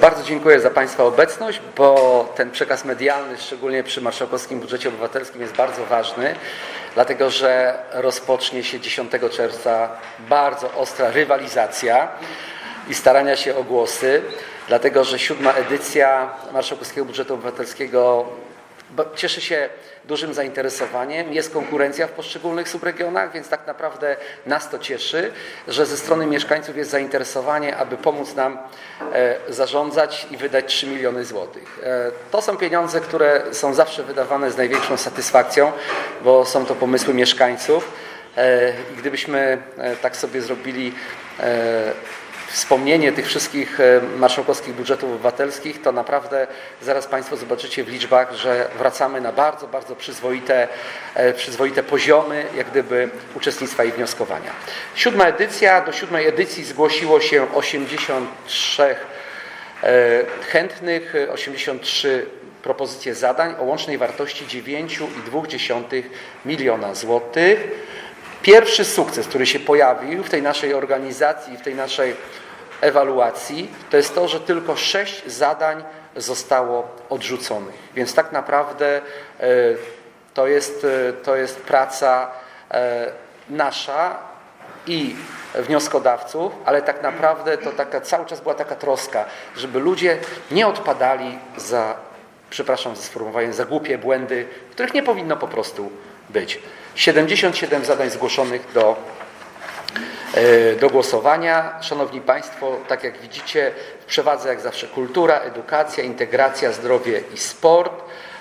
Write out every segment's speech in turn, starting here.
Bardzo dziękuję za Państwa obecność, bo ten przekaz medialny, szczególnie przy marszałkowskim budżecie obywatelskim, jest bardzo ważny, dlatego że rozpocznie się 10 czerwca bardzo ostra rywalizacja i starania się o głosy, dlatego że siódma edycja marszałkowskiego budżetu obywatelskiego cieszy się dużym zainteresowaniem. Jest konkurencja w poszczególnych subregionach, więc tak naprawdę nas to cieszy, że ze strony mieszkańców jest zainteresowanie, aby pomóc nam e, zarządzać i wydać 3 miliony złotych. E, to są pieniądze, które są zawsze wydawane z największą satysfakcją, bo są to pomysły mieszkańców. E, I gdybyśmy tak sobie zrobili wspomnienie tych wszystkich e, marszałkowskich budżetów obywatelskich, to naprawdę zaraz Państwo zobaczycie w liczbach, że wracamy na bardzo, bardzo przyzwoite, e, przyzwoite poziomy jak gdyby uczestnictwa i wnioskowania. Siódma edycja, do siódmej edycji zgłosiło się 83 e, chętnych, e, 83 propozycje zadań o łącznej wartości 9,2 miliona złotych. Pierwszy sukces, który się pojawił w tej naszej organizacji, w tej naszej ewaluacji, to jest to, że tylko sześć zadań zostało odrzuconych. Więc tak naprawdę e, to jest, e, to jest praca e, nasza i wnioskodawców, ale tak naprawdę to taka, cały czas była taka troska, żeby ludzie nie odpadali za, przepraszam za sformułowanie, za głupie błędy, których nie powinno po prostu być. 77 zadań zgłoszonych do, do głosowania. Szanowni Państwo, tak jak widzicie, w przewadze jak zawsze kultura, edukacja, integracja, zdrowie i sport.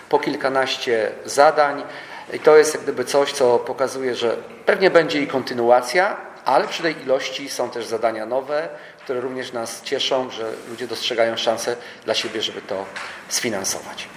Po kilkanaście zadań. I to jest jak gdyby coś, co pokazuje, że pewnie będzie i kontynuacja, ale przy tej ilości są też zadania nowe, które również nas cieszą, że ludzie dostrzegają szansę dla siebie, żeby to sfinansować.